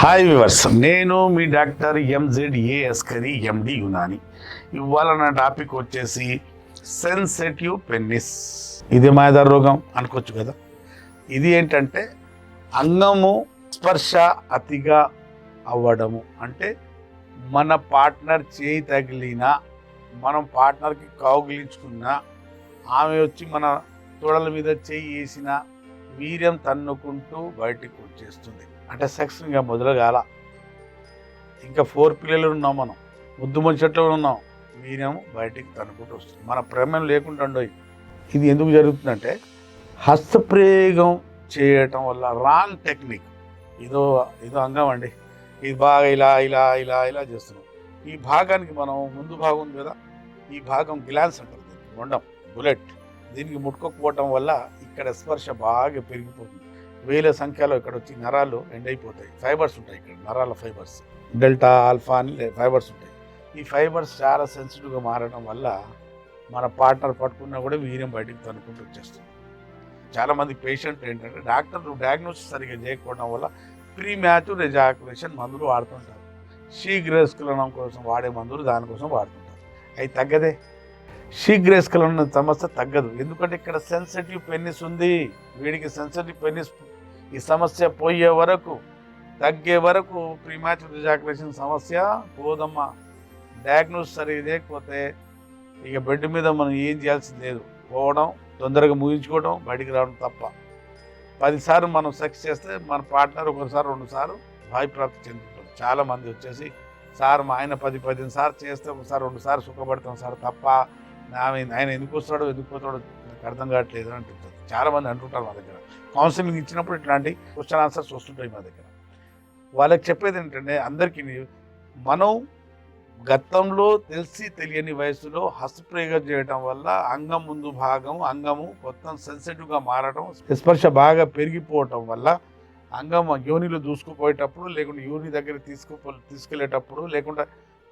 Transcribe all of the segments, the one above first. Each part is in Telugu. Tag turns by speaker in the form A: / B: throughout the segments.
A: Hi viewers. నేను మీ doctor MZ Askari MD Unani. ఇవాళ నా టాపిక్ వచ్చేసి సెన్సిటివ్ పెన్నిస్. ఇది మాయదార రోగం అనుకోవచ్చు కదా. ఇది ఏంటంటే అంగము స్పర్శ అతిగా అవ్వడము. అంటే మన పార్ట్నర్ చేయి తగిలినా మనం పార్ట్నర్కి కౌగిలించుకున్నా ఆమె వచ్చి మన తొడల మీద చేయి వేసిన వీర్యం తన్నుకుంటూ బయటికి వచ్చేస్తుంది. అంటే సెక్స్ ఇంకా మొదలుగాల ఇంకా ఫోర్ పిల్లలు ఉన్నాం మనం. ముద్దు ముచ్చట్లో ఉన్నాం. మీరేమో బయటికి తనుకుంటూ వస్తుంది మన ప్రేమ లేకుండా ఉండవు ఇది ఎందుకు జరుగుతుందంటే హస్తప్రయోగం చేయటం వల్ల రాంగ్ టెక్నిక్ ఇదో ఇదో అంగం అండి. ఇది బాగా ఇలా ఇలా ఇలా ఇలా చేస్తున్నాం. ఈ భాగానికి మనం ముందు భాగం ఉంది కదా? ఈ భాగం గ్లాన్స్ అంటారు దీనికి బుల్లెట్ దీనికి ముట్టుకోకపోవటం వల్ల ఇక్కడ స్పర్శ బాగా పెరిగిపోతుంది. వేల సంఖ్యలో ఇక్కడ వచ్చి నరాలు ఎండ్ అయిపోతాయి ఫైబర్స్ ఉంటాయి ఇక్కడ నరాల ఫైబర్స్. డెల్టా ఆల్ఫా అని ఫైబర్స్ ఉంటాయి. ఈ ఫైబర్స్ చాలా సెన్సిటివ్గా మారడం వల్ల మన పార్ట్నర్ పట్టుకున్నా కూడా వీర్యం బయటికి తనుకుంటూ వచ్చేస్తుంది. చాలామంది పేషెంట్ ఏంటంటే డాక్టర్లు డయాగ్నోసిస్ సరిగ్గా చేయకపోవడం వల్ల ప్రీ మ్యాచ్యూర్ ఎజాకులేషన్ మందులు వాడుతుంటారు. శీఘ్రస్ఖలనం కోసం వాడే మందులు దానికోసం వాడుతుంటారు. అవి తగ్గదే. శీఘ్రస్ఖలనం సమస్య తగ్గదు. ఎందుకంటే ఇక్కడ సెన్సిటివ్ పెన్నిస్ ఉంది. వీడికి సెన్సిటివ్ పెన్నిస్ ఈ సమస్య పోయే వరకు తగ్గే వరకు ప్రీమాచ్యూర్ ఎజాకులేషన్ సమస్య పోదమ్మా. డయాగ్నోస్ సరిగా లేకపోతే ఇక బెడ్ మీద మనం ఏం చేయాల్సింది లేదు. పోవడం తొందరగా ముగించుకోవడం బయటికి రావడం తప్ప. పదిసార్లు మనం సెక్స్ చేస్తే మన పార్ట్నర్ ఒకసారి రెండుసార్లు ప్రాప్తి చెందుతారు చాలామంది వచ్చేసి సార్ మా ఆయన పది పదిహేను సార్లు చేస్తే ఒకసారి రెండుసార్లు సుఖపడతాం సార్ తప్ప ఆమె ఆయన ఎందుకు వస్తాడో ఎందుకు పోతాడో అర్థం కావట్లేదు అని అంటుంటారు. చాలామంది అంటుంటారు మా దగ్గర. కౌన్సిలింగ్ ఇచ్చినప్పుడు ఇట్లాంటి క్వశ్చన్ ఆన్సర్స్ వస్తుంటాయి మా దగ్గర. వాళ్ళకి చెప్పేది ఏంటంటే అందరికీ మనం గతంలో తెలిసి తెలియని వయసులో హస్తప్రయోగం చేయటం వల్ల అంగం ముందు భాగం అంగము మొత్తం సెన్సిటివ్గా మారడం స్పర్శ బాగా పెరిగిపోవటం వల్ల అంగం యోనిలో దూసుకుపోయేటప్పుడు లేకుంటే యోని దగ్గర తీసుకుపో తీసుకెళ్ళేటప్పుడు లేకుంటే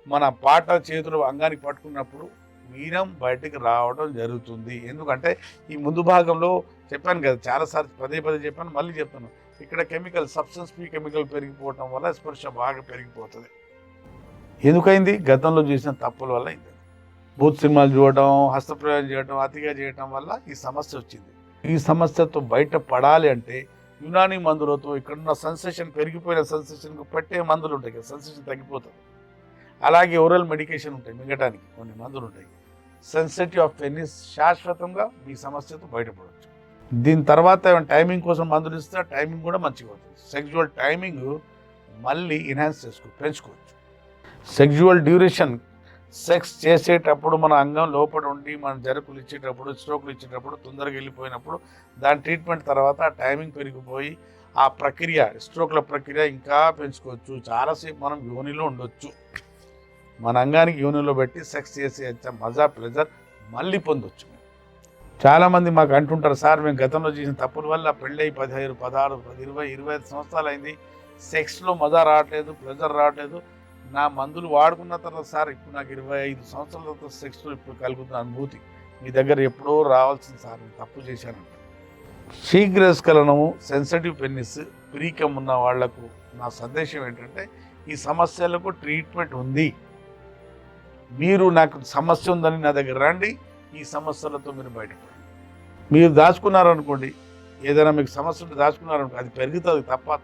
A: మన పాట చేతులు అంగానికి పట్టుకున్నప్పుడు వీరం బయటకు రావడం జరుగుతుంది. ఎందుకంటే ఈ ముందు భాగంలో చెప్పాను కదా చాలాసార్లు పదే పదే చెప్పాను మళ్ళీ చెప్తాను ఇక్కడ కెమికల్ సబ్స్టెన్స్ పీ కెమికల్ పెరిగిపోవటం వల్ల స్పర్శ బాగా పెరిగిపోతుంది. ఎందుకైంది? గతంలో చేసిన తప్పుల వల్ల అయింది. బూత్ సినిమాలు చూడటం హస్తప్రయోగం చేయడం అతిగా చేయటం వల్ల ఈ సమస్య వచ్చింది. ఈ సమస్యతో బయటపడాలి అంటే యునానీ మందులతో ఇక్కడున్న సెన్సేషన్ పెరిగిపోయిన సెన్సేషన్కు పెట్టే మందులు ఉంటాయి కదా సెన్సేషన్ తగ్గిపోతుంది. అలాగే ఓరల్ మెడికేషన్ ఉంటాయి మింగటానికి కొన్ని మందులు ఉంటాయి. సెన్సిటివ్ ఆఫ్ పెన్నిస్ శాశ్వతంగా మీ సమస్యతో బయటపడవచ్చు దీని తర్వాత టైమింగ్ కోసం మందులు ఇస్తే టైమింగ్ కూడా మంచిగా అవుతుంది సెక్జువల్ టైమింగ్ మళ్ళీ ఎన్హాన్స్ చేసుకో పెంచుకోవచ్చు. సెక్జువల్ డ్యూరేషన్ సెక్స్ చేసేటప్పుడు మన అంగం లోపల ఉండి మన జరుకులు ఇచ్చేటప్పుడు స్ట్రోకులు ఇచ్చేటప్పుడు తొందరగా వెళ్ళిపోయినప్పుడు దాని ట్రీట్మెంట్ తర్వాత ఆ టైమింగ్ పెరిగిపోయి ఆ ప్రక్రియ స్ట్రోక్ల ప్రక్రియ ఇంకా పెంచుకోవచ్చు. చాలాసేపు మనం యోనిలో ఉండొచ్చు. మన అంగానికి యూనియన్లో పెట్టి సెక్స్ చేసి అంత మజా ప్లెజర్ మళ్ళీ పొందొచ్చు. చాలామంది మాకు అంటుంటారు సార్ మేము గతంలో చేసిన తప్పుల వల్ల పెళ్ళై పదిహేను పదహారు పది ఇరవై ఇరవై ఐదు సంవత్సరాలు అయింది. సెక్స్లో మజా రావట్లేదు ప్లెజర్ రావట్లేదు. నా మందులు వాడుకున్న తర్వాత సార్ ఇప్పుడు నాకు ఇరవై ఐదు సంవత్సరాల తర్వాత సెక్స్లో ఇప్పుడు కలుగుతున్న అనుభూతి. మీ దగ్గర ఎప్పుడో రావాల్సింది సార్ నేను తప్పు చేశానంట. శీఘ్రస్ఖలనము సెన్సిటివ్ పెన్నిస్ ప్రీకం ఉన్న వాళ్ళకు నా సందేశం ఏంటంటే ఈ సమస్యలకు ట్రీట్మెంట్ ఉంది. మీరు నాకు సమస్య ఉందని నా దగ్గర రండి ఈ సమస్యలతో మీరు బయటపడండి. మీరు దాచుకున్నారనుకోండి ఏదైనా మీకు సమస్య ఉంటే దాచుకున్నారనుకో అది పెరుగుతుంది తప్ప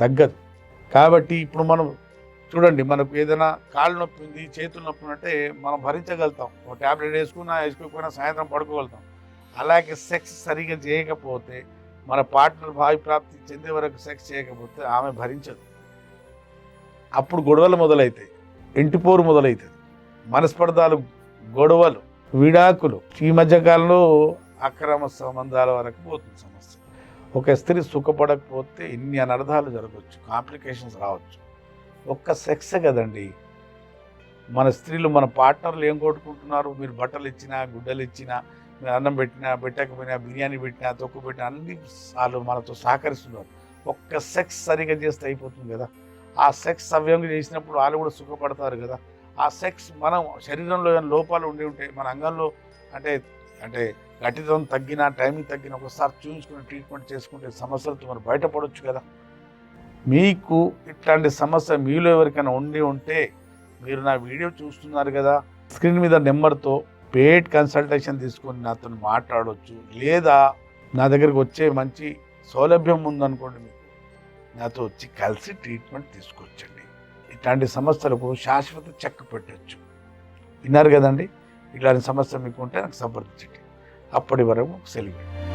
A: తగ్గదు. కాబట్టి ఇప్పుడు మనం చూడండి మనకు ఏదైనా కాళ్ళు నొప్పి ఉంది చేతులు నొప్పి ఉంటే మనం భరించగలుగుతాం. ఒక ట్యాబ్లెట్ వేసుకున్నా వేసుకోకపోయినా సాయంత్రం పడుకోగలుగుతాం. అలాగే సెక్స్ సరిగా చేయకపోతే మన పార్ట్నర్ భావి ప్రాప్తి చెందే వరకు సెక్స్ చేయకపోతే ఆమె భరించదు. అప్పుడు గొడవలు మొదలవుతాయి ఇంటిపోరు మొదలవుతుంది మనస్పర్ధాలు గొడవలు విడాకులు ఈ మధ్యకాలంలో అక్రమ సంబంధాల వరకు పోతుంది సమస్య. ఒక స్త్రీ సుఖపడకపోతే ఇన్ని అనర్థాలు జరగవచ్చు కాంప్లికేషన్స్ రావచ్చు. ఒక్క సెక్స్ కదండి. మన స్త్రీలు మన పార్ట్నర్లు ఏం కొట్టుకుంటున్నారు? మీరు బట్టలు ఇచ్చినా గుడ్డలు ఇచ్చినా మీరు అన్నం పెట్టినా పెట్టకపోయినా బిర్యానీ పెట్టినా తొక్కు పెట్టినా అన్ని వాళ్ళు మనతో సహకరిస్తున్నారు. ఒక్క సెక్స్ సరిగా చేస్తే అయిపోతుంది కదా. ఆ సెక్స్ సవ్యంగా చేసినప్పుడు వాళ్ళు కూడా సుఖపడతారు కదా. ఆ సెక్స్ మనం శరీరంలో ఏమైనా లోపాలు ఉండి ఉంటే మన అంగంలో అంటే అంటే గట్టితనం తగ్గిన టైమింగ్ తగ్గిన ఒకసారి చూసుకుని ట్రీట్మెంట్ చేసుకుంటే సమస్యలతో మనం బయటపడవచ్చు కదా. మీకు ఇట్లాంటి సమస్య మీలో ఎవరికైనా ఉండి ఉంటే మీరు నా వీడియో చూస్తున్నారు కదా స్క్రీన్ మీద నెంబర్తో పేడ్ కన్సల్టేషన్ తీసుకొని నాతో మాట్లాడవచ్చు లేదా నా దగ్గరికి వచ్చే మంచి సౌలభ్యం ఉందనుకోండి మీకు నాతో వచ్చి కలిసి ట్రీట్మెంట్ తీసుకొచ్చండి. ఇట్లాంటి సమస్యలకు శాశ్వత చెక్ పెట్టచ్చు. విన్నారు కదండి? ఇట్లాంటి సమస్య మీకు ఉంటే నాకు సంప్రదించండి. అప్పటి వరకు సెలవు.